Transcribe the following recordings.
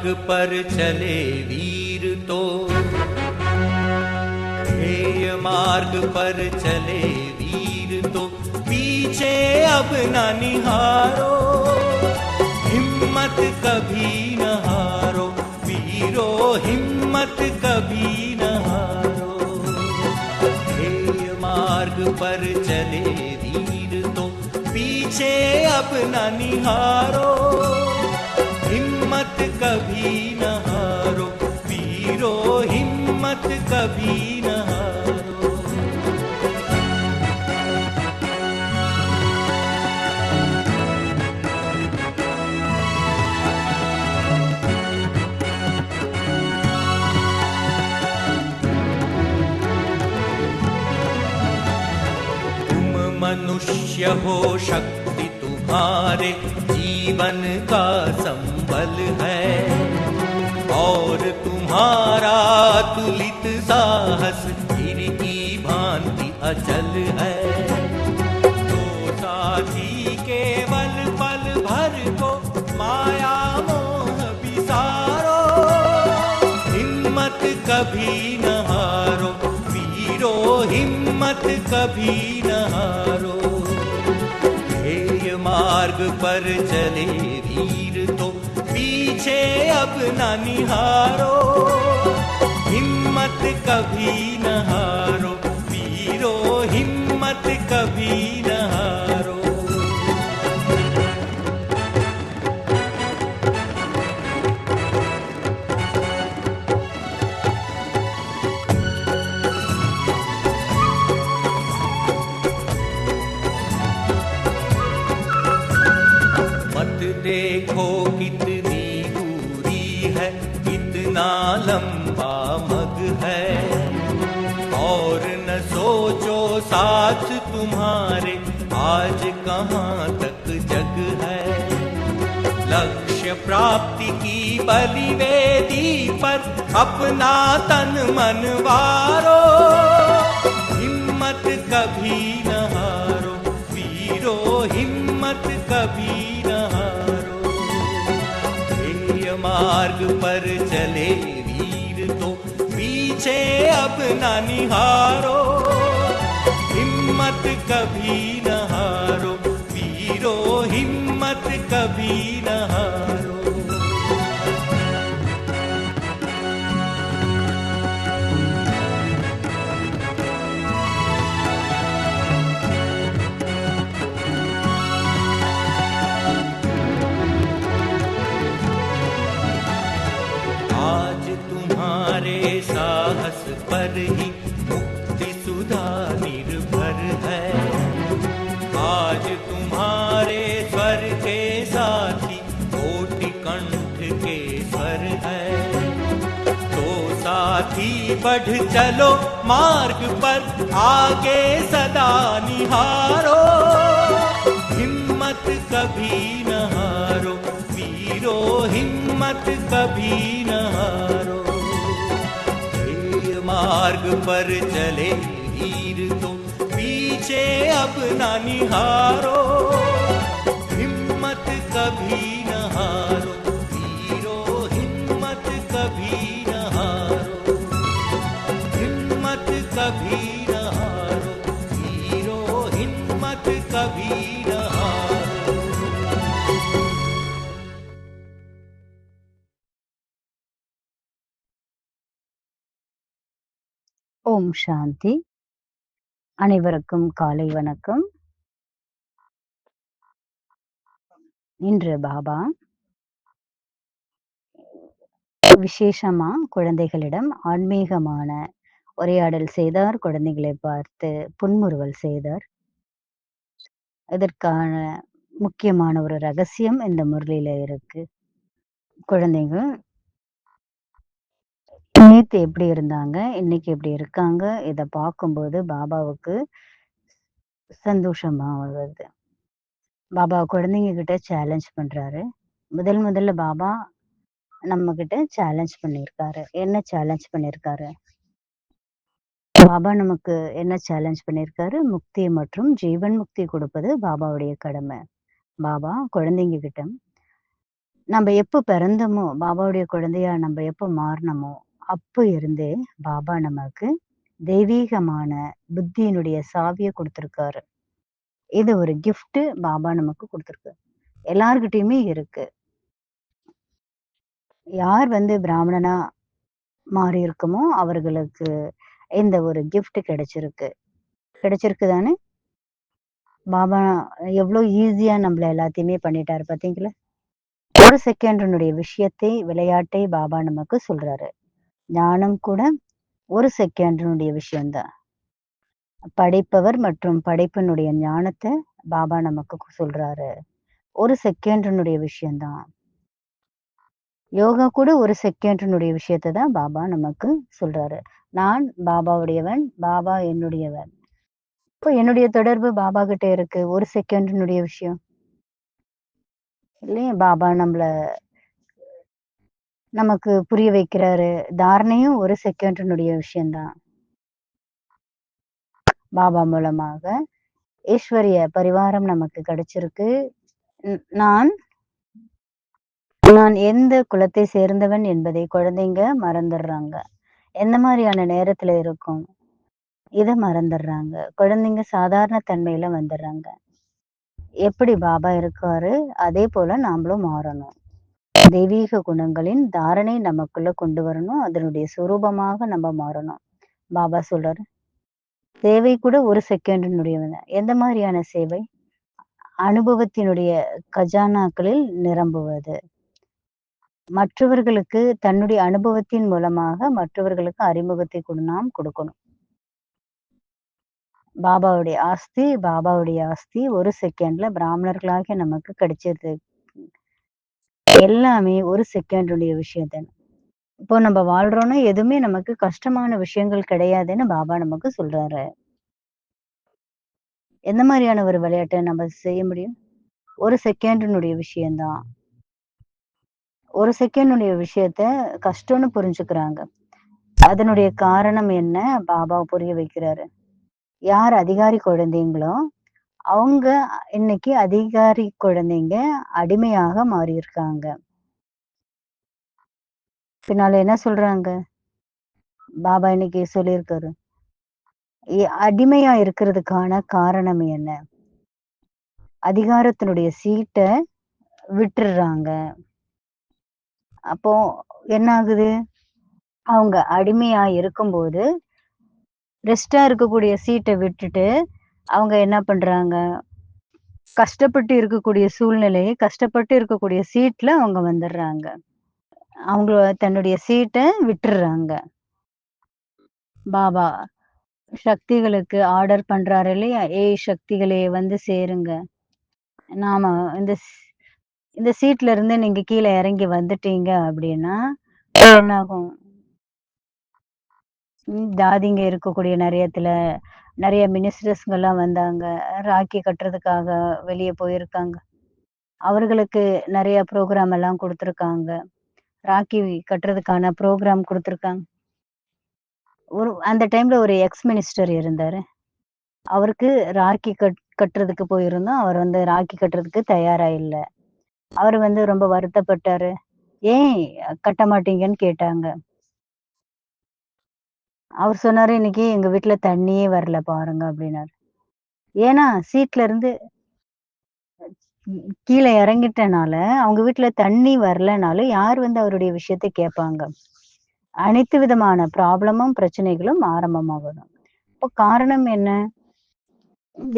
मार्ग पर चले वीर तो। ध्येय मार्ग पर चले वीर तो। पीछे अब न निहारो, हिम्मत कभी न हारो। वीरो, हिम्मत कभी न हारो। ध्येय मार्ग पर चले वीर तो। पीछे अब न निहारो। कभी न हारो वीरो हिम्मत कभी न हारो। तुम मनुष्य हो शक्ति तुम्हारे, जीवन का संबल है। तुम्हारा तुलित साहस गिर की भांति अचल है। तो साथी केवल पल भर को माया, मोह, विसारो। हिम्मत कभी न हारो, वीरो, हिम्मत कभी न हारो। ध्येय मार्ग पर चले, वीर तो पीछे अब न निहारो। हिम्मत कभी न हारो वीरो हिम्मत कभी न हारो। साथ तुम्हारे आज कहाँ तक जग है? लक्ष्य प्राप्ति की बलिवेदी पर अपना तन मन वारो। हिम्मत कभी न हारो, वीरो, हिम्मत कभी न हारो। ध्येय मार्ग पर चले वीर तो पीछे अब न निहारो। हिम्मत कभी न हारो वीरो हिम्मत कभी न हारो। आज तुम्हारे साहस पर ही बढ़ चलो मार्ग पर, आगे सदा निहारो। हिम्मत कभी न हारो, वीरो, हिम्मत कभी न हारो। मार्ग पर चले वीर तो पीछे अब न निहारो। हिम्मत कभी ஓம் சாந்தி. அனைவருக்கும் காலை வணக்கம். இன்று பாபா விசேஷமா குழந்தைகளிடம் ஆன்மீகமான உரையாடல் செய்தார். குழந்தைகளை பார்த்து புன்முறுவல் செய்தார். இதற்கான முக்கியமான ஒரு ரகசியம் இந்த முரளியில இருக்கு. குழந்தைங்க நேத்து எப்படி இருந்தாங்க? இன்னைக்கு எப்படி இருக்காங்க? இதை பார்க்கும்போது பாபாவுக்கு சந்தோஷமா வருது. பாபா குழந்தைங்க கிட்ட சேலஞ்ச் பண்றாரு. முதல் முதல்ல பாபா நம்ம கிட்ட சேலஞ்ச் பண்ணியிருக்காரு என்ன சேலஞ்ச் பண்ணியிருக்காரு பாபா நமக்கு என்ன சேலஞ்ச் பண்ணியிருக்காரு முக்தி மற்றும் ஜீவன் முக்தி கொடுப்பது பாபாவுடைய கடமை. பாபா குழந்தைங்க கிட்ட நம்ம எப்போ பிறந்தோமோ, பாபாவுடைய குழந்தையா நம்ம எப்போ மாறினமோ அப்போ இருந்தே பாபா நமக்கு தெய்வீகமான புத்தியினுடைய சாவிய கொடுத்துருக்காரு இது ஒரு கிஃப்ட் பாபா நமக்கு கொடுத்துருக்கு எல்லார்கிட்டயுமே இருக்கு. யார் வந்து பிராமணனா மாறி இருக்குமோ அவர்களுக்கு இந்த ஒரு கிஃப்ட் கிடைச்சிருக்கு. கிடைச்சிருக்கு தானே? பாபா எவ்வளவு ஈஸியா நம்மள எல்லாத்தையுமே பண்ணிட்டாரு பாத்தீங்களா ஒரு செகண்டினுடைய விஷயத்தை, விளையாட்டை பாபா நமக்கு சொல்றாரு. ஞானம் கூட ஒரு செகண்டினுடைய விஷயம்தான் படைப்பவர் மற்றும் படைப்பினுடைய ஞானத்தை பாபா நமக்கு சொல்றாரு. ஒரு செகண்டினுடைய விஷயம்தான் யோகா கூட ஒரு செகண்டினுடைய விஷயத்த தான் பாபா நமக்கு சொல்றாரு. நான் பாபாவுடையவன், பாபா என்னுடையவன். இப்போ என்னுடைய தொடர்பு பாபா கிட்ட இருக்கு. ஒரு செகண்டினுடைய விஷயம். இல்லையா? பாபா நம்மள நமக்கு புரிய வைக்கிறாரு. தாரணையும் ஒரு செகண்டினுடைய விஷயம் தான். பாபா மூலமாக ஈஸ்வரிய பரிவாரம் நமக்கு கிடைச்சிருக்கு. நான் நான் எந்த குலத்தை சேர்ந்தவன் என்பதை குழந்தைங்க மறந்துடுறாங்க. எந்த மாதிரியான நேரத்துல இருக்கும் இதை மறந்துடுறாங்க. குழந்தைங்க சாதாரண தன்மையில வந்துடுறாங்க. எப்படி பாபா இருக்காரு, அதே போல நாமளும் மாறணும். தெய்வீக குணங்களின் தாரணை நமக்குள்ள கொண்டு வரணும். அதனுடைய சொரூபமாக நம்ம மாறணும். பாபா சொல்றாரு. சேவை கூட ஒரு செகண்டினுடைய எந்த மாதிரியான சேவை? அனுபவத்தினுடைய கஜானாக்களில் நிரம்புவது. மற்றவர்களுக்கு தன்னுடைய அனுபவத்தின் மூலமாக மற்றவர்களுக்கு அறிமுகத்தை கொடு நாம் கொடுக்கணும். பாபாவுடைய ஆஸ்தி, பாபாவுடைய ஆஸ்தி ஒரு செகண்ட்ல பிராமணர்களாகிய நமக்கு கிடைச்சிருது. எல்லாமே ஒரு செகண்டுடைய விஷயம் இப்போ நம்ம வாழ்றோம்னா, எதுவுமே நமக்கு கஷ்டமான விஷயங்கள் கிடையாதுன்னு பாபா நமக்கு சொல்றாரு. எந்த மாதிரியான ஒரு விளையாட்டை நம்ம செய்ய முடியும்? ஒரு செகண்டினுடைய விஷயம்தான் ஒரு செகண்டுடைய விஷயத்த கஷ்டம்னு புரிஞ்சுக்கிறாங்க. அதனுடைய காரணம் என்ன? பாபா புரிய வைக்கிறாரு. யார் அதிகாரி குழந்தைங்களோ, அவங்க இன்னைக்கு அதிகாரி குழந்தைங்க அடிமையாக மாறியிருக்காங்க. பின்னால என்ன சொல்றாங்க? பாபா இன்னைக்கு சொல்லியிருக்காரு. அடிமையா இருக்கிறதுக்கான காரணம் என்ன? அதிகாரத்தினுடைய சீட்டை விட்டுடுறாங்க அப்போ என்ன ஆகுது? அவங்க அடிமையா இருக்கும்போது, ரெஸ்டா இருக்கக்கூடிய சீட்டை விட்டுட்டு, அவங்க என்ன பண்றாங்க? கஷ்டப்பட்டு இருக்கக்கூடிய சூழ்நிலையை கஷ்டப்பட்டு இருக்கக்கூடிய சீட்ல அவங்க வந்துடுறாங்க. அவங்க தன்னுடைய சீட்ட விட்டுறாங்க பாபா சக்திகளுக்கு ஆர்டர் பண்றாரு இல்லையா? "ஏய் சக்திகளே வந்து சேருங்க. நாம இந்த இந்த சீட்ல இருந்து நீங்க கீழே இறங்கி வந்துட்டீங்க அப்படின்னா, என்னாகும்?" தாதிங்க இருக்கக்கூடிய நிறையத்துல நிறைய மினிஸ்டர்ஸ்ங்கெல்லாம் வந்தாங்க. ராக்கி கட்டுறதுக்காக வெளியே போயிருக்காங்க. அவர்களுக்கு நிறைய ப்ரோக்ராம் எல்லாம் கொடுத்துருக்காங்க ராக்கி கட்டுறதுக்கான ப்ரோக்ராம் கொடுத்துருக்காங்க ஒரு அந்த டைம்ல ஒரு எக்ஸ் மினிஸ்டர் இருந்தாரு. அவருக்கு ராக்கி கட் கட்டுறதுக்கு போயிருந்தோம். அவர் வந்து ராக்கி கட்டுறதுக்கு தயாரா இல்லை அவர் வந்து ரொம்ப வருத்தப்பட்டாரு. "ஏன் கட்ட மாட்டீங்கன்னு?" கேட்டாங்க. அவர் சொன்னாரு, "இன்னைக்கு எங்க வீட்டுல தண்ணியே வரல பாருங்க" அப்படின்னாரு. ஏன்னா சீட்ல இருந்து கீழே இறங்கிட்டனால, அவங்க வீட்டுல தண்ணி வரலனாலும், யார் வந்து அவருடைய விஷயத்த கேட்பாங்க? அனைத்து விதமான ப்ராப்ளமும், பிரச்சனைகளும் ஆரம்பமாகணும். இப்போ காரணம் என்ன?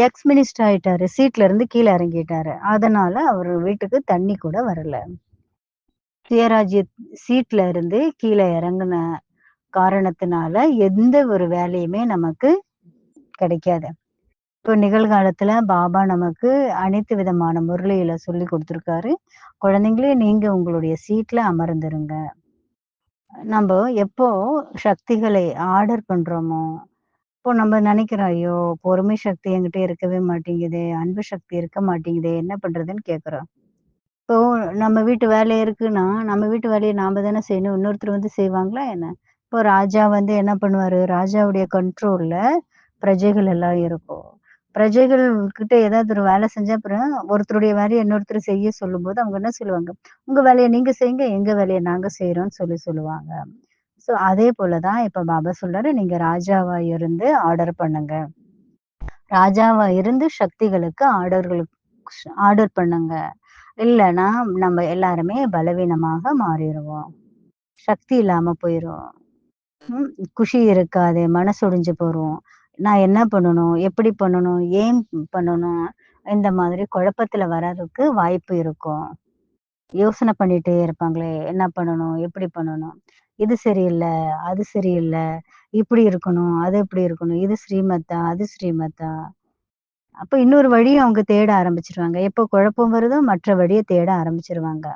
எக்ஸ் மினிஸ்டர் ஆயிட்டாரு. சீட்ல இருந்து கீழே இறங்கிட்டாரு. அதனால அவர் வீட்டுக்கு தண்ணி கூட வரல. சுயராஜ்ய சீட்ல இருந்து கீழே இறங்கின காரணத்தினால, எந்த ஒரு வேலையுமே நமக்கு கிடைக்காது. இப்போ நிகழ்காலத்துல பாபா நமக்கு அனைத்து விதமான முரளியில சொல்லிக் கொடுத்துருக்காரு குழந்தைங்களே நீங்க உங்களுடைய சீட்ல அமர்ந்துருங்க. நம்ம எப்போ சக்திகளை ஆர்டர் பண்றோமோ, இப்போ நம்ம நினைக்கிறோம் "ஐயோ! பொறுமை சக்தி என்கிட்ட இருக்கவே மாட்டேங்குது அன்பு சக்தி இருக்க மாட்டேங்குது என்ன பண்றதுன்னு?" கேட்குறோம். இப்போ நம்ம வீட்டு வேலை இருக்குன்னா, நம்ம வீட்டு வேலையை நாம தானே செய்யணும். இன்னொருத்தர் வந்து செய்வாங்களா என்ன? இப்போ ராஜா வந்து என்ன பண்ணுவாரு? ராஜாவுடைய கண்ட்ரோல்ல பிரஜைகள் எல்லாம் இருக்கும். பிரஜைகள் கிட்ட ஏதாவது ஒரு வேலை செஞ்சா அப்புறம் ஒருத்தருடைய வேலையை இன்னொருத்தர் செய்ய சொல்லும்போது, அவங்க என்ன சொல்லுவாங்க, "உங்க வேலையை நீங்க செய்யுங்க, எங்க வேலையை நாங்க செய்யறோம்னு சொல்லி சொல்லுவாங்க. ஸோ அதே போலதான் இப்ப பாபா சொல்றாரு, "நீங்க ராஜாவா இருந்து ஆர்டர் பண்ணுங்க. ராஜாவா இருந்து சக்திகளுக்கு ஆர்டர்களுக்கு ஆர்டர் பண்ணுங்க. இல்லைன்னா நம்ம எல்லாருமே பலவீனமாக மாறிடுவோம் சக்தி இல்லாம போயிடும் குஷி இருக்காது. மனசு ஒடிஞ்சு நான் என்ன பண்ணணும்? எப்படி பண்ணணும்? ஏன் பண்ணணும்? இந்த மாதிரி குழப்பத்துல வர்றதுக்கு வாய்ப்பு இருக்கும். யோசனை பண்ணிட்டே இருப்பாங்களே! என்ன பண்ணணும்? எப்படி பண்ணணும்? இது சரியில்ல, அது சரியில்லை இப்படி இருக்கணும், அது இப்படி இருக்கணும். இது ஸ்ரீமத்தா, அது ஸ்ரீமத்தா. அப்ப இன்னொரு வழியை அவங்க தேட ஆரம்பிச்சிருவாங்க எப்போ குழப்பம் வருதோ மற்ற வழியை தேட ஆரம்பிச்சிருவாங்க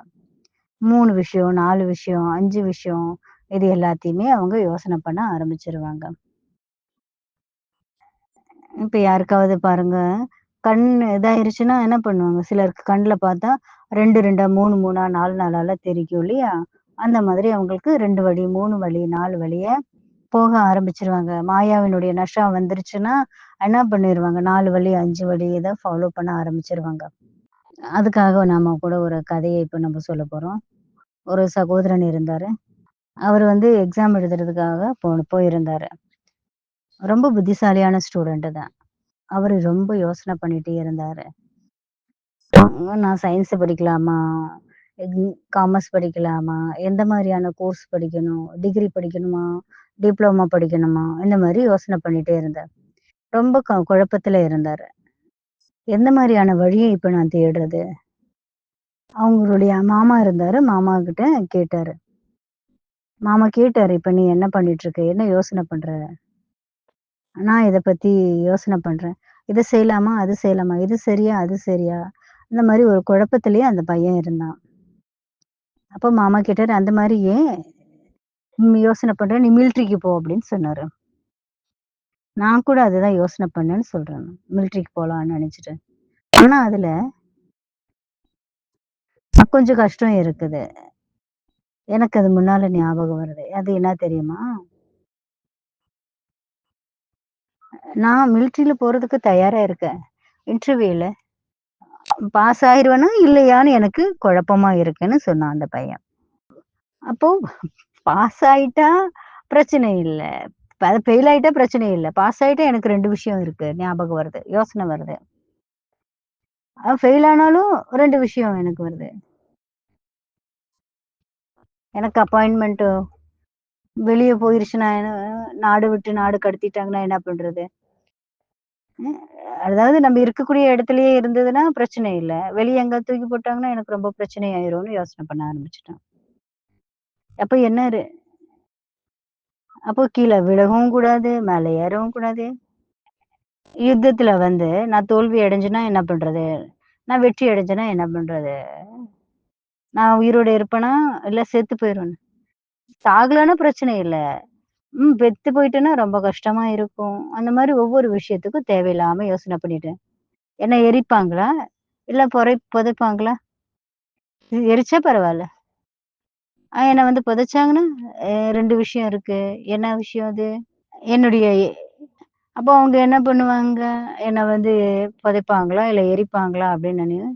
மூணு விஷயம், நாலு விஷயம், அஞ்சு விஷயம் இது எல்லாத்தையுமே அவங்க யோசனை பண்ண ஆரம்பிச்சிருவாங்க இப்ப யாருக்காவது பாருங்க, கண் இதாயிருச்சுன்னா என்ன பண்ணுவாங்க? சிலருக்கு கண்ணில் பார்த்தா 2, 2 3, 3 4, 4 தெரிக்கும் இல்லையா? அந்த மாதிரி அவங்களுக்கு ரெண்டு வழி, மூணு வழி, நாலு வழிய போக ஆரம்பிச்சிருவாங்க மாயாவினுடைய நஷா வந்துருச்சுன்னா, என்ன பண்ணிடுவாங்க நாலு வழி, அஞ்சு வழி இதை ஃபாலோ பண்ண ஆரம்பிச்சிருவாங்க அதுக்காக நாம கூட ஒரு கதையை இப்ப நம்ம சொல்லப் போறோம். ஒரு சகோதரன் இருந்தாரு. அவர் வந்து எக்ஸாம் எழுதுறதுக்காக போ போயிருந்தாரு. ரொம்ப புத்திசாலியான ஸ்டூடெண்ட் தான். அவர் ரொம்ப யோசனை பண்ணிட்டே இருந்தாரு. நான் சயின்ஸ் படிக்கலாமா? காமர்ஸ் படிக்கலாமா? எந்த மாதிரியான கோர்ஸ் படிக்கணும்? டிகிரி படிக்கணுமா? டிப்ளமா படிக்கணுமா? இந்த மாதிரி யோசனை பண்ணிட்டே இருந்தார். ரொம்ப க குழப்பத்துல இருந்தாரு. எந்த மாதிரியான வழியை இப்ப நான் தேடுறது? அவங்களுடைய மாமா இருந்தாரு. மாமா கிட்ட கேட்டாரு. மாமா கேட்டாரு, "இப்ப நீ என்ன பண்ணிட்டு இருக்க என்ன யோசனை பண்ற?" நான் இத பத்தி யோசனை பண்றேன். இத செய்யலாமா? அது செய்யலாமா? இது சரியா? அது சரியா? இந்த மாதிரி ஒரு குழப்பத்திலேயே அந்த பையன் இருந்தான். அப்போ மாமா கேட்டாரு, "அந்த மாதிரி ஏன் நீ யோசனை பண்ற? நீ மிலிட்ரிக்கு போ" அப்படின்னு சொன்னாரு. நான் கூட அதுதான் யோசனை பண்ணேன்னு சொல்றேன். மிலிட்ரிக்கு போலான்னு நினைச்சிட்டேன் ஆனா அதுல கொஞ்சம் கஷ்டம் இருக்குது. எனக்கு அது முன்னால ஞாபகம் வருது. அது என்ன தெரியுமா? நான் மிலிட்ரியில போறதுக்கு தயாரா இருக்கேன். இன்டர்வியூல பாஸ் ஆயிடுவேனா இல்லையான்னு எனக்கு குழப்பமா இருக்குன்னு சொன்னான் அந்த பையன். அப்போ பாஸ் ஆயிட்டா பிரச்சனை இல்லை அது ஃபெயில் ஆயிட்டா பிரச்சனை இல்லை பாஸ் ஆயிட்டா எனக்கு ரெண்டு விஷயம் இருக்கு. ஞாபகம் வருது. யோசனை வருது. ஃபெயில் ஆனாலும் ரெண்டு விஷயம் எனக்கு வருது. எனக்கு அப்பாயின்மெண்ட்டு வெளியே போயிருச்சுன்னா என்ன நாடு விட்டு நாடு கடத்திட்டாங்கன்னா என்ன பண்றது? அதாவது நம்ம இருக்கக்கூடிய இடத்துலயே இருந்ததுன்னா பிரச்சனை இல்லை வெளியே எங்க தூக்கி போட்டாங்கன்னா எனக்கு ரொம்ப பிரச்சனை ஆயிரும்னு யோசனை பண்ண ஆரம்பிச்சிட்டான் அப்ப என்ன அப்போ கீழே விழவும் கூடாது, மேலே ஏறவும் கூடாது. யுத்தத்துல வந்து நான் தோல்வி அடைஞ்சேன்னா என்ன பண்றது? நான் வெற்றி அடைஞ்சேன்னா என்ன பண்றது? நான் உயிரோட இருப்பேனா? இல்ல செத்து போயிருவேனா? சாகலன்னா பிரச்சனை இல்லை ம் பெத்து போயிட்டேன்னா ரொம்ப கஷ்டமா இருக்கும். அந்த மாதிரி ஒவ்வொரு விஷயத்துக்கும் தேவையில்லாம யோசனை பண்ணிட்டேன். என்ன எரிப்பாங்களா? இல்ல பொறை புதைப்பாங்களா? எரிச்சா பரவாயில்ல என்னை என்ன வந்து புதைச்சாங்கன்னா, ரெண்டு விஷயம் இருக்கு. என்ன விஷயம் அது? என்னுடைய அப்போ அவங்க என்ன பண்ணுவாங்க? என்ன வந்து புதைப்பாங்களா? இல்ல எரிப்பாங்களா? அப்படின்னு நினைவு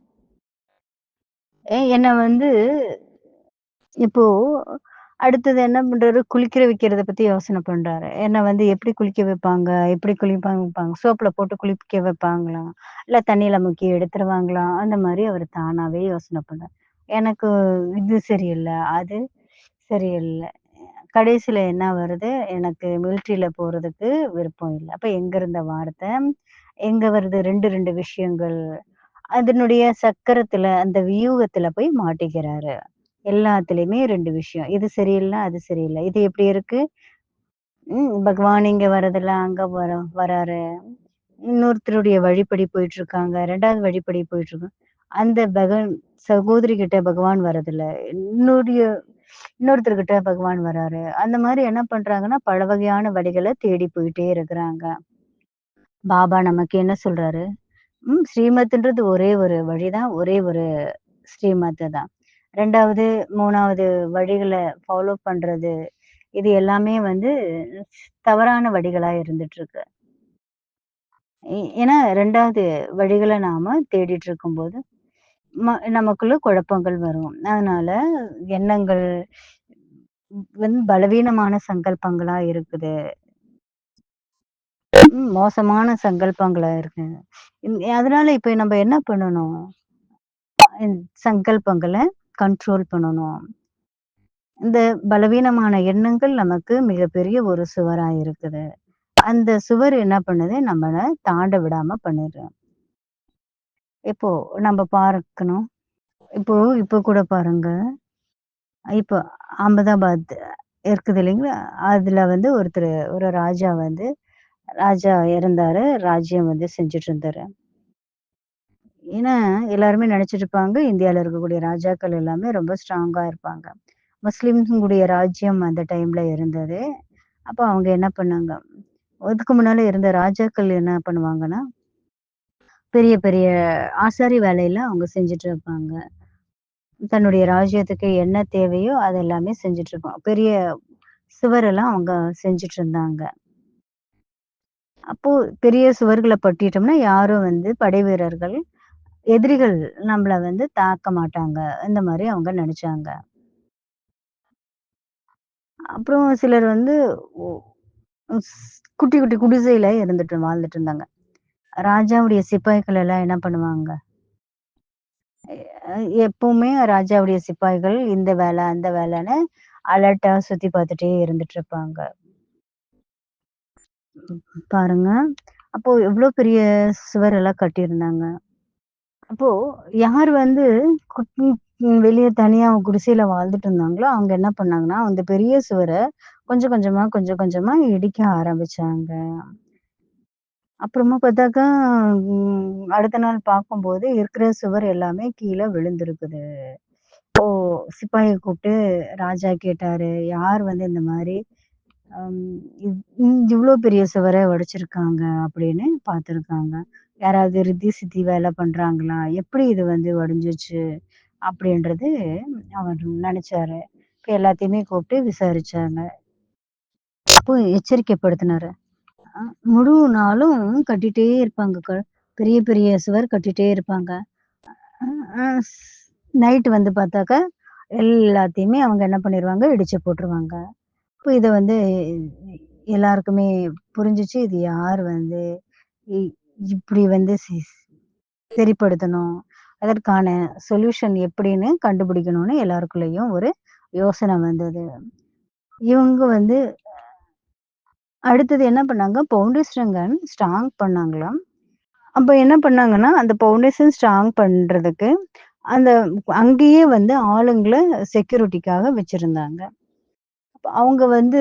என்னை வந்து இப்போ அடுத்தது என்ன பண்றாரு? குளிக்கிற வைக்கிறத பத்தி யோசனை பண்றாரு. என்ன வந்து எப்படி குளிக்க வைப்பாங்க? எப்படி குளிப்பாங்க வைப்பாங்க? சோப்புல போட்டு குளிக்க வைப்பாங்களா? இல்ல தண்ணியில முக்கி எடுத்துருவாங்களா? அந்த மாதிரி அவர் தானாவே யோசனை பண்றாரு எனக்கு இது சரியில்லை அது சரியில்லை கடைசியில என்ன வருது? எனக்கு மிலிட்ரியில போறதுக்கு விருப்பம் இல்லை அப்ப எங்க இருந்த வார்த்தை? எங்க வருது 2, 2 விஷயங்கள். அதனுடைய சக்கரத்துல, அந்த வியூகத்துல போய் மாட்டிக்கிறாரு. எல்லாத்துலயுமே ரெண்டு விஷயம். இது சரியில்லை அது சரியில்லை இது எப்படி இருக்கு? உம் பகவான் இங்க வரதில்ல, அங்க வர வராரு. இன்னொருத்தருடைய வழிப்படி போயிட்டுருக்காங்க. ரெண்டாவது வழிப்படி போயிட்டுருக்காங்க. அந்த பகவான் சகோதரி கிட்ட பகவான் வரதில்ல. இன்னொருடைய இன்னொருத்தர்கிட்ட பகவான் வராரு. அந்த மாதிரி என்ன பண்றாங்கன்னா, பல வகையான வழிகளை தேடி போயிட்டே இருக்கிறாங்க. பாபா நமக்கு என்ன சொல்றாரு? ம் ஸ்ரீமத்ன்றது ஒரே ஒரு வழிதான். ஒரே ஒரு ஸ்ரீமத்து தான். ரெண்டாவது மூணாவது வழிகளை ஃபாலோ பண்றது, இது எல்லாமே வந்து தவறான வழிகளா இருந்துட்டுருக்கு. இருக்கு ஏன்னா ரெண்டாவது வழிகளை நாம தேடிட்டு இருக்கும்போது, ம நமக்குள்ள குழப்பங்கள் வரும். அதனால எண்ணங்கள் வந்து பலவீனமான சங்கல்பங்களா இருக்குது. ம் மோசமான சங்கல்பங்களா இருக்கு. ம் அதனால இப்ப நம்ம என்ன பண்ணணும்? இந் சங்கல்பங்கள கண்ட்ரோல் பண்ணணும். இந்த பலவீனமான எண்ணங்கள் நமக்கு மிகப்பெரிய ஒரு சுவரா இருக்குது. அந்த சுவர் என்ன பண்ணுது? நம்மள தாண்ட விடாம பண்ணுது. இப்போ நம்ம பார்க்கணும். இப்போ இப்போ கூட பாருங்க. இப்போ அகமதாபாத் இருக்குது இல்லைங்களா? அதுல வந்து ஒருத்தரு ஒரு ராஜா வந்து ராஜா இருந்தாரு. ராஜ்யம் வந்து செஞ்சுட்டு இருந்தாரு. ஏன்னா, எல்லாருமே நினைச்சிட்டு இருப்பாங்க, இந்தியால இருக்கக்கூடிய ராஜாக்கள் எல்லாமே ரொம்ப ஸ்ட்ராங்கா இருப்பாங்க. முஸ்லிம்ஸுங்களுடைய ராஜ்யம் அந்த டைம்ல இருந்தது. அப்போ அவங்க என்ன பண்ணாங்க, அதுக்கு முன்னால இருந்த ராஜாக்கள் என்ன பண்ணுவாங்கன்னா, பெரிய பெரிய ஆசாரி வேலையெல்லாம் அவங்க செஞ்சுட்டு இருப்பாங்க. தன்னுடைய ராஜ்யத்துக்கு என்ன தேவையோ அதெல்லாமே செஞ்சுட்டு இருப்பாங்க. பெரிய சுவரெல்லாம் அவங்க செஞ்சுட்டு இருந்தாங்க. அப்போ பெரிய சுவர்களை பட்டிட்டோம்னா யாரும் வந்து படை வீரர்கள், எதிரிகள் நம்மள வந்து தாக்க மாட்டாங்க. இந்த மாதிரி அவங்க நினைச்சாங்க அப்புறம் சிலர் வந்து குட்டி குட்டி குடிசையில இருந்துட்டு வாழ்ந்துட்டு இருந்தாங்க. ராஜாவுடைய சிப்பாய்கள் எல்லாம் என்ன பண்ணுவாங்க? எப்பவுமே ராஜாவுடைய சிப்பாய்கள் இந்த வேலை அந்த வேலைன்னு அலர்ட்டா சுத்தி பார்த்துட்டே இருந்துட்டு இருப்பாங்க. பாருங்க. அப்போ எவ்வளவு பெரிய சுவர் எல்லாம் கட்டியிருந்தாங்க. அப்போ யார் வந்து வெளியே தனியா குடிசையில வாழ்ந்துட்டு இருந்தாங்களோ, அவங்க என்ன பண்ணாங்கன்னா, அந்த பெரிய சுவரை கொஞ்சம் கொஞ்சமா, கொஞ்சம் கொஞ்சமா இடிக்க ஆரம்பிச்சாங்க. அப்புறமா பார்த்தாக்கா, அடுத்த நாள் பார்க்கும்போது இருக்கிற சுவர் எல்லாமே கீழே விழுந்திருக்குது. இப்போ சிப்பாயை கூப்பிட்டு ராஜா கேட்டாரு, "யார் வந்து இந்த மாதிரி இவ்வளோ பெரிய சுவரை உடைச்சிருக்காங்க?" அப்படின்னு பார்த்துருக்காங்க. யாராவது ரித்தி சித்தி வேலை பண்ணுறாங்களா எப்படி இது வந்து உடஞ்சிச்சு அப்படின்றது அவர் நினச்சாரு இப்போ எல்லாத்தையுமே கூப்பிட்டு விசாரிச்சாங்க. அப்போ எச்சரிக்கைப்படுத்தினாரு. முழு நாளும் கட்டிட்டே இருப்பாங்க. க பெரிய பெரிய சுவர் கட்டிட்டே இருப்பாங்க. நைட் வந்து பார்த்தாக்கா, எல்லாத்தையுமே அவங்க என்ன பண்ணிடுவாங்க இடிச்சு போட்டுருவாங்க. இப்போ இதை வந்து எல்லாருக்குமே புரிஞ்சிச்சு இது யார் வந்து இ இப்படி வந்து சி சரிப்படுத்தணும். அதற்கான சொல்யூஷன் எப்படின்னு கண்டுபிடிக்கணும்னு எல்லாருக்குள்ளேயும் ஒரு யோசனை வந்தது. இவங்க வந்து அடுத்தது என்ன பண்ணாங்க, பவுண்டேஷன்கள் ஸ்ட்ராங் பண்ணாங்களாம். அப்போ என்ன பண்ணாங்கன்னா, அந்த பவுண்டேஷன் ஸ்ட்ராங் பண்றதுக்கு, அந்த அங்கேயே வந்து ஆளுங்களை செக்யூரிட்டிக்காக வச்சிருந்தாங்க. அவங்க வந்து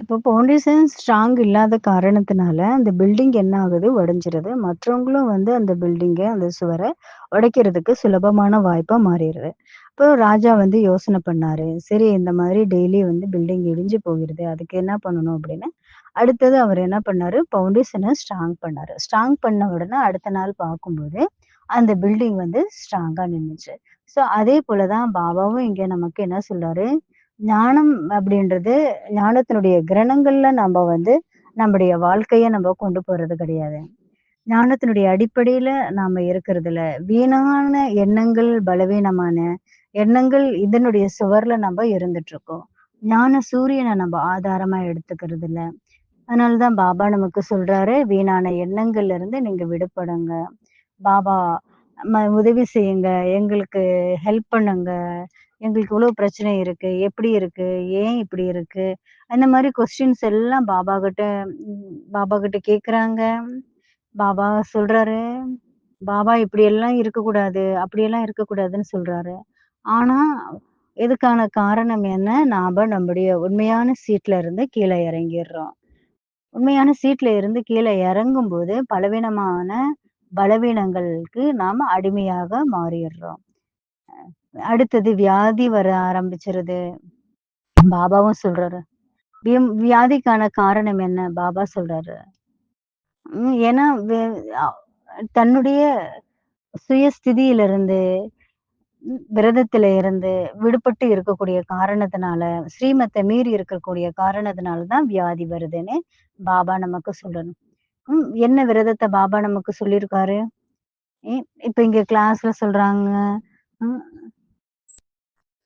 இப்போ பவுண்டேஷன் ஸ்ட்ராங் இல்லாத காரணத்தினால, அந்த பில்டிங் என்ன ஆகுது, உடஞ்சிருது. மற்றவங்களும் வந்து அந்த பில்டிங்கை அந்த சுவரை உடைக்கிறதுக்கு சுலபமான வாய்ப்பாக மாறிடுது. அப்போ ராஜா வந்து யோசனை பண்ணாரு. சரி இந்த மாதிரி டெய்லி வந்து பில்டிங் இடிஞ்சு போகிறது அதுக்கு என்ன பண்ணணும் அப்படின்னு, அடுத்தது அவர் என்ன பண்ணாரு, பவுண்டேஷனை ஸ்ட்ராங் பண்ணாரு. ஸ்ட்ராங் பண்ண உடனே அடுத்த நாள் பார்க்கும்போது, அந்த பில்டிங் வந்து ஸ்ட்ராங்காக நின்றுச்சு ஸோ அதே போல தான் பாபாவும் இங்கே நமக்கு என்ன சொல்றாரு, ஞானம் அப்படின்றது ஞானத்தினுடைய கிரணங்கள்ல நம்ம வந்து நம்முடைய வாழ்க்கைய நம்ம கொண்டு போறது கிடையாது. ஞானத்தினுடைய அடிப்படையில நாம இருக்கிறதில்ல. வீணான எண்ணங்கள், பலவீனமான எண்ணங்கள் இதனுடைய சுவர்ல நம்ம இருந்துட்டு இருக்கோம் ஞான சூரியனை நம்ம ஆதாரமா எடுத்துக்கிறது இல்ல. அதனால தான் பாபா நமக்கு சொல்றாரு, வீணான எண்ணங்கள்ல இருந்து நீங்க விடுபடுங்க. பாபா ம உதவி செய்யுங்க. எங்களுக்கு ஹெல்ப் பண்ணுங்க. எங்களுக்கு இவ்வளோ பிரச்சனை இருக்கு. எப்படி இருக்கு? ஏன் இப்படி இருக்கு? அந்த மாதிரி கொஸ்டின்ஸ் எல்லாம் பாபா கிட்ட பாபா கிட்ட கேட்குறாங்க. பாபா சொல்றாரு. பாபா இப்படியெல்லாம் இருக்கக்கூடாது, அப்படியெல்லாம் இருக்கக்கூடாதுன்னு சொல்றாரு. ஆனா, இதுக்கான காரணம் என்ன? நாம நம்முடைய உண்மையான சீட்ல இருந்து கீழே இறங்கிடுறோம் உண்மையான சீட்ல இருந்து கீழே இறங்கும் போது பலவீனமான பலவீனங்களுக்கு நாம அடிமையாக மாறிடுறோம் அடுத்தது வியாதி வர ஆரம்பிச்சிருது பாபாவும் சொல்றாரு. வியாதிக்கான காரணம் என்ன? பாபா சொல்றாரு. ஏன்னா தன்னுடைய சுயஸ்திதியிலிருந்து, ம் இருந்து விடுபட்டு இருக்கக்கூடிய காரணத்தினால, ஸ்ரீமத்தை மீறி இருக்கக்கூடிய காரணத்தினாலதான் வியாதி வருதுன்னு பாபா நமக்கு சொல்லணும். ம். என்ன விரதத்தை பாபா நமக்கு சொல்லியிருக்காரு? இப்ப இங்க கிளாஸ்ல சொல்றாங்க.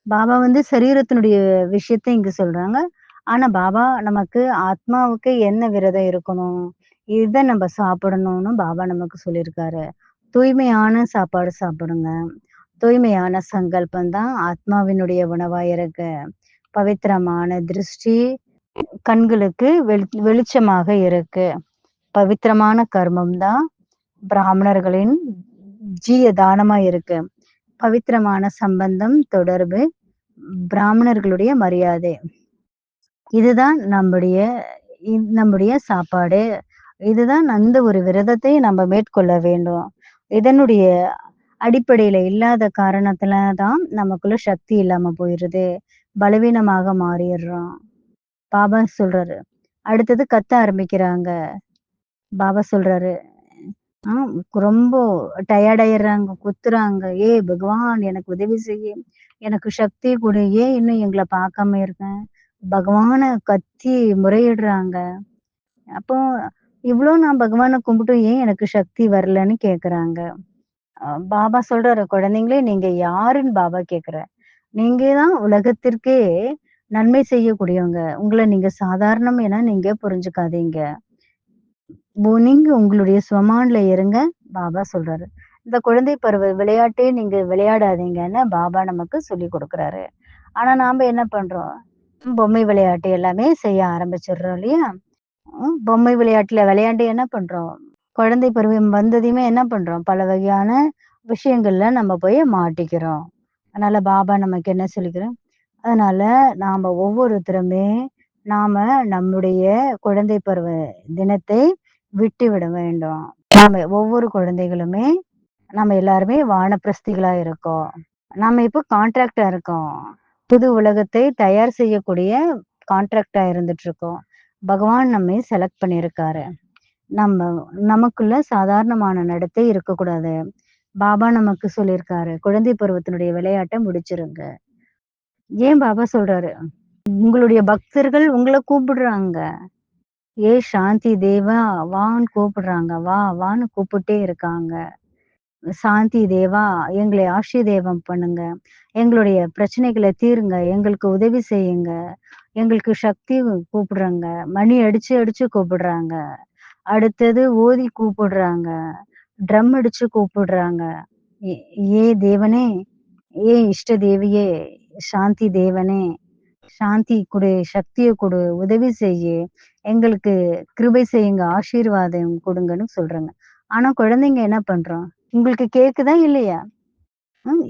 பாபா வந்து சரீரத்தினுடைய விஷயத்த இங்க சொல்றாங்க. ஆனா பாபா நமக்கு ஆத்மாவுக்கு என்ன விரதம் இருக்கணும்? இதை நம்ம சாப்பிடணும்னு பாபா நமக்கு சொல்லியிருக்காரு. தூய்மையான சாப்பாடு சாப்பிடுங்க. தூய்மையான சங்கல்பம் தான் ஆத்மாவினுடைய உணவா இருக்கு. பவித்திரமான திருஷ்டி கண்களுக்கு வெளி வெளிச்சமாக இருக்கு. பவித்திரமான கர்மம் தான் பிராமணர்களின் ஜீய தானமா இருக்கு. பவித்திரமான சம்பந்தம், தொடர்பு பிராமணர்களுடைய மரியாதை. இதுதான் நம்முடைய இ நம்முடைய சாப்பாடு. இதுதான் அந்த ஒரு விரதத்தை நம்ம மேற்கொள்ள வேண்டும். இதனுடைய அடிப்படையில இல்லாத காரணத்துல தான் நமக்குள்ள சக்தி இல்லாம போயிருது. பலவீனமாக மாறிடுறோம் பாபா சொல்றாரு. அடுத்தது கத்த ஆரம்பிக்கிறாங்க. பாபா சொல்றாரு. ஆ ரொம்ப டயர்ட் ஆயிடுறாங்க குத்துறாங்க. "ஏய் பகவான் எனக்கு உதவி செய்ய எனக்கு சக்தி கொடு ஏன் இன்னும் எங்கள பார்க்காம இருக்கேன் பகவான கத்தி முறையிடுறாங்க. அப்போ இவ்வளோ நான் பகவான கும்பிட்டு ஏன் எனக்கு சக்தி வரலன்னு கேக்குறாங்க பாபா சொல்றாரு, "குழந்தைங்களே நீங்க யாருன்னு பாபா கேக்குற நீங்க தான் உலகத்திற்கே நன்மை செய்யக்கூடியவங்க. உங்களை நீங்க சாதாரணம் என நீங்க புரிஞ்சுக்காதீங்க. நீங்க உங்களுடைய ஸ்வமான்ல இருங்க." பாபா சொல்றாரு. இந்த குழந்தை பருவ விளையாட்டே நீங்க விளையாடாதீங்கன்னு பாபா நமக்கு சொல்லிக் கொடுக்குறாரு ஆனா நாம என்ன பண்றோம்? பொம்மை விளையாட்டு எல்லாமே செய்ய ஆரம்பிச்சிடுறோம் இல்லையா? பொம்மை விளையாட்டுல விளையாண்டு என்ன பண்றோம்? குழந்தை பருவம் வந்ததையுமே என்ன பண்றோம்? பல வகையான விஷயங்கள்ல நம்ம போய் மாட்டிக்கிறோம். அதனால பாபா நமக்கு என்ன சொல்லிக்கிறோம் அதனால நாம ஒவ்வொருத்தருமே நாம நம்முடைய குழந்தை பருவ தினத்தை விட்டு விட வேண்டும். நாம ஒவ்வொரு குழந்தைகளுமே நம்ம எல்லாருமே வானப்பிரஸ்திகளா இருக்கோம். நாம இப்போ கான்ட்ராக்டா இருக்கோம். புது உலகத்தை தயார் செய்யக்கூடிய கான்ட்ராக்டா இருந்துட்டு இருக்கோம். பகவான் நம்மை செலக்ட் பண்ணியிருக்காரு. நம்ம நமக்குள்ள சாதாரணமான நடத்தை இருக்கக்கூடாது. பாபா நமக்கு சொல்லியிருக்காரு. குழந்தை பருவத்தினுடைய விளையாட்டை முடிச்சிருங்க. ஏன் பாபா சொல்றாரு? உங்களுடைய பக்தர்கள் உங்களை கூப்பிடுறாங்க. "ஏ சாந்தி தேவா வான்னு கூப்பிடுறாங்க. வா வான்னு கூப்பிட்டே இருக்காங்க. சாந்தி தேவா எங்களை ஆசீர்வாதம் பண்ணுங்க. எங்களுடைய பிரச்சனைகளை தீருங்க. எங்களுக்கு உதவி செய்யுங்க. எங்களுக்கு சக்தி கூப்பிடுறாங்க. மணி அடிச்சு அடிச்சு கூப்பிடுறாங்க. அடுத்தது ஓதி கூப்பிடுறாங்க. ட்ரம் அடிச்சு கூப்பிடுறாங்க. ஏ ஏ தேவனே! ஏ இஷ்ட தேவியே! சாந்தி தேவனே! சாந்தி குடு, சக்தியை கொடு உதவி செய்யு. எங்களுக்கு கிருபை செய்யுங்க. ஆசீர்வாதம் கொடுங்கன்னு சொல்றாங்க. ஆனா குழந்தைங்க என்ன பண்றோம்? உங்களுக்கு கேக்குதா இல்லையா?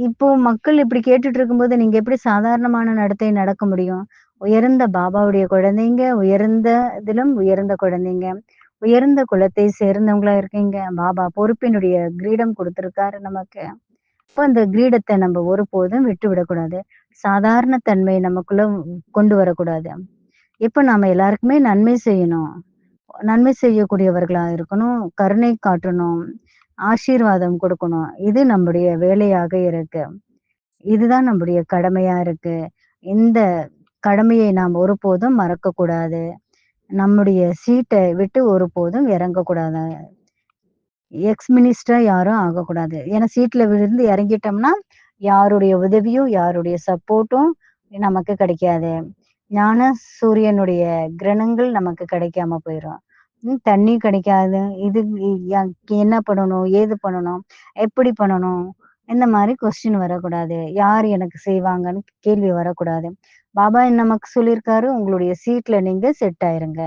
இப்போ மக்கள் இப்படி கேட்டுட்டு இருக்கும்போது நீங்க எப்படி சாதாரணமான நடத்தை நடக்க முடியும்? உயர்ந்த பாபாவுடைய குழந்தைங்க, உயர்ந்த இதிலும் உயர்ந்த குழந்தைங்க. உயர்ந்த குலத்தை சேர்ந்தவங்களா இருக்கீங்க. பாபா பொறுப்பினுடைய கிரீடம் கொடுத்திருக்காரு நமக்கு. இப்போ அந்த கிரீடத்தை நம்ம ஒருபோதும் விட்டு விடக்கூடாது. சாதாரண தன்மை நமக்குள்ள கொண்டு வரக்கூடாது. இப்ப நாம எல்லாருக்குமே நன்மை செய்யணும். நன்மை செய்யக்கூடியவர்களா இருக்கணும். கருணை காட்டணும். ஆசீர்வாதம் கொடுக்கணும். இது நம்முடைய வேலையாக இருக்கு. இதுதான் நம்முடைய கடமையா இருக்கு. இந்த கடமையை நாம் ஒருபோதும் மறக்கக்கூடாது. நம்முடைய சீட்டை விட்டு ஒருபோதும் இறங்கக்கூடாது. எக்ஸ் மினிஸ்டரா யாரும் ஆகக்கூடாது. ஏன்னா சீட்ல விழுந்து இறங்கிட்டோம்னா, யாருடைய உதவியும், யாருடைய சப்போர்ட்டும் நமக்கு கிடைக்காது. ஞான சூரியனுடைய கிரணங்கள் நமக்கு கிடைக்காம போயிடும் ம் தண்ணி கிடைக்காது. இது என்ன பண்ணணும்? ஏது பண்ணணும்? எப்படி பண்ணணும்? இந்த மாதிரி கொஸ்டின் வரக்கூடாது. யார் எனக்கு செய்வாங்கன்னு கேள்வி வரக்கூடாது. பாபா நமக்கு சொல்லியிருக்காரு, உங்களுடைய சீட்ல நீங்க செட் ஆயிருங்க.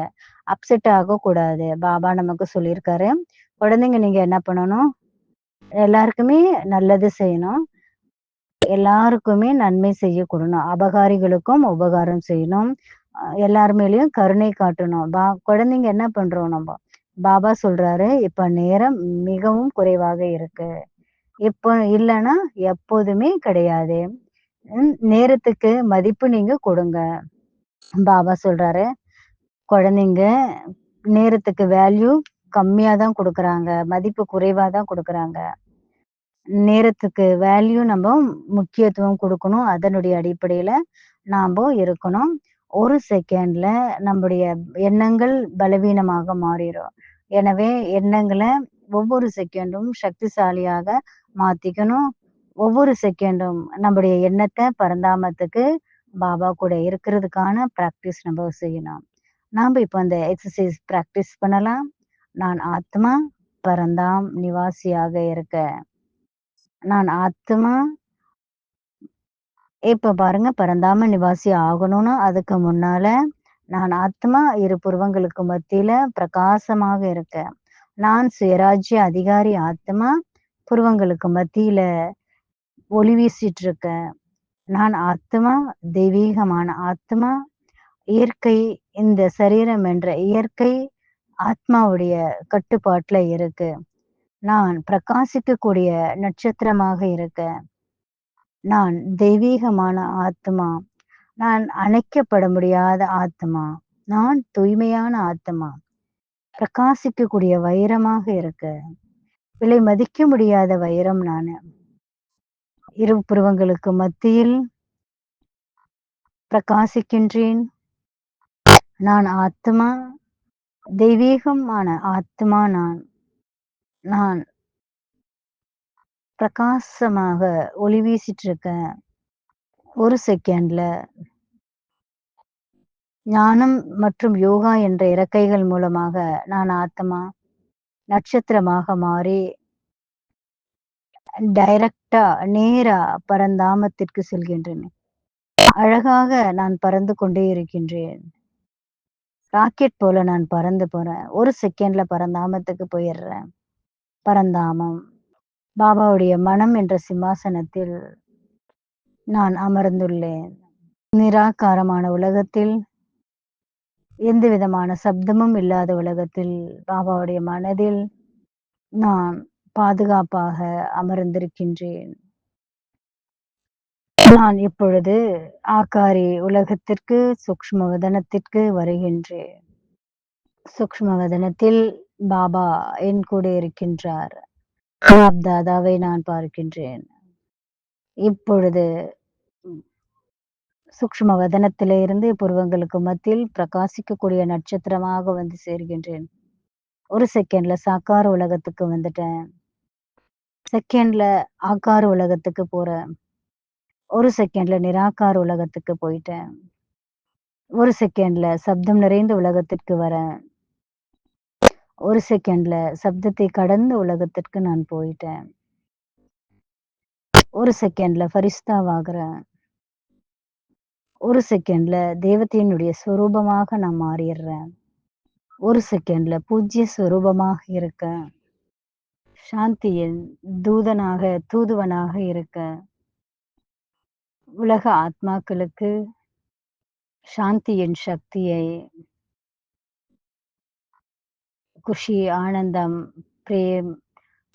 அப்செட் ஆகக்கூடாது. பாபா நமக்கு சொல்லியிருக்காரு. குழந்தைங்க நீங்க என்ன பண்ணணும்? எல்லாருக்குமே நல்லது செய்யணும். எல்லாருக்குமே நன்மை செய்யக்கூடணும் அபகாரிகளுக்கும் உபகாரம் செய்யணும். அ எல்லார் கருணை காட்டணும். பா குழந்தைங்க என்ன பண்றோம் நம்ம பாபா சொல்றாரு, "இப்ப நேரம் மிகவும் குறைவாக இருக்கு. இப்போ இல்லைன்னா எப்போதுமே கிடையாது. நேரத்துக்கு மதிப்பு நீங்க கொடுங்க." பாபா சொல்றாரு, "குழந்தைங்க நேரத்துக்கு வேல்யூ கம்மியா தான் கொடுக்குறாங்க மதிப்பு குறைவா தான் கொடுக்குறாங்க நேரத்துக்கு வேல்யூ நம்ம முக்கியத்துவம் கொடுக்கணும் அதனுடைய அடிப்படையில நாம்ப இருக்கணும். ஒரு செகண்ட்ல நம்முடைய எண்ணங்கள் பலவீனமாக மாறிடும் எனவே எண்ணங்களை ஒவ்வொரு செகண்டும் சக்திசாலியாக மாத்திக்கணும். ஒவ்வொரு செகண்டும் நம்முடைய எண்ணத்தை பரந்தாமத்துக்கு பாபா கூட இருக்கிறதுக்கான பிராக்டிஸ் நம்ம செய்யணும். நாம இப்ப அந்த எக்ஸசைஸ் பிராக்டிஸ் பண்ணலாம். நான் ஆத்மா பரந்தாம் நிவாசியாக இருக்க. நான் ஆத்மா இப்ப பாருங்க பரந்தாம நிவாசி ஆகணும்னு அதுக்கு முன்னால நான் ஆத்மா இரு புருவங்களுக்கு மத்தியில பிரகாசமாக இருக்க. நான் சுயராஜ்ய அதிகாரி ஆத்மா புருவங்களுக்கு மத்தியில ஒளி வீசிட்டு இருக்க. நான் ஆத்மா தெய்வீகமான ஆத்மா. இயற்கை இந்த சரீரம் என்ற இயற்கை ஆத்மாவுடைய கட்டுப்பாட்டுல இருக்கு. நான் பிரகாசிக்கக்கூடிய நட்சத்திரமாக இருக்க. நான் தெய்வீகமான ஆத்மா. நான் அணைக்கப்பட முடியாத ஆத்மா. நான் தூய்மையான ஆத்மா. பிரகாசிக்கக்கூடிய வைரமாக இருக்க. விலை மதிக்க முடியாத வைரம் நானு. இரு புருவங்களுக்கு மத்தியில் பிரகாசிக்கின்றேன். நான் ஆத்மா. தெய்வீகமான ஆத்மா நான். நான் பிரகாசமாக ஒளி வீசிட்டு இருக்கேன். ஒரு செகண்ட்ல ஞானம் மற்றும் யோகா என்ற இறக்கைகள் மூலமாக நான் ஆத்மா நட்சத்திரமாக மாறி டைரக்டா நேரா பரந்தாமத்திற்கு செல்கின்றேன். அழகாக நான் பறந்து கொண்டே இருக்கின்றேன். ராக்கெட் போல நான் பறந்து போறேன். ஒரு செகண்ட்ல பரந்தாமத்துக்கு போயிடுறேன். பரந்தாமம். பாபாவுடைய மனம் என்ற சிம்மாசனத்தில் நான் அமர்ந்துள்ளேன். நிராகாரமான உலகத்தில் எந்த விதமான சப்தமும் இல்லாத உலகத்தில் பாபாவுடைய மனதில் நான் பாதுகாப்பாக அமர்ந்திருக்கின்றேன். நான் இப்பொழுது ஆக்காரி உலகத்திற்கு சூக்ம வதனத்திற்கு வருகின்றேன். சூக்ம வதனத்தில் பாபா என் கூட இருக்கின்றார். தாதாவை நான் பார்க்கின்றேன். இப்பொழுது சூக்ம வதனத்திலிருந்து புருவங்களுக்கு மத்தியில் பிரகாசிக்கக்கூடிய நட்சத்திரமாக வந்து சேர்கின்றேன். ஒரு செகண்ட்ல சாக்கார உலகத்துக்கு வந்துட்டேன். செகண்ட்ல ஆக்கார உலகத்துக்கு போறேன். ஒரு செகண்ட்ல நிராகார உலகத்துக்கு போயிட்டேன். ஒரு செகண்ட்ல சப்தம் நிறைந்த உலகத்திற்கு வரேன். ஒரு செகண்ட்ல சப்தத்தை கடந்த உலகத்திற்கு நான் போயிட்டேன். ஒரு செகண்ட்ல ஃபரிஸ்தாவாகிறேன் ஒரு செகண்ட்ல தேவதையினுடைய ஸ்வரூபமாக நான் மாறிடுறேன். ஒரு செகண்ட்ல பூஜ்ய ஸ்வரூபமாக இருக்கேன். சாந்தியின் தூதனாக தூதுவனாக இருக்கேன். உலக ஆத்மாக்களுக்கு சாந்தியின் சக்தியை குஷி, ஆனந்தம், பிரேம்,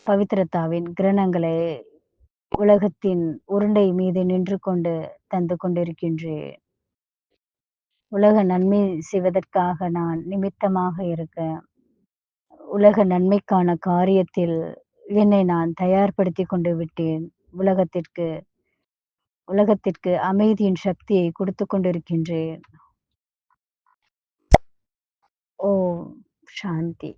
பவித்ரதாவின் கிரணங்களை உலகத்தின் உருண்டை மீது நின்று கொண்டு தந்து கொண்டிருக்கின்றேன். உலக நன்மை செய்வதற்காக நான் நிமித்தமாக இருக்க உலக நன்மைக்கான காரியத்தில் என்னை நான் தயார்படுத்திக் கொண்டு விட்டேன். உலகத்திற்கு உலகத்திற்கு அமைதியின் சக்தியை கொடுத்துக் கொண்டிருக்கின்றேன். ஓ சாந்தி.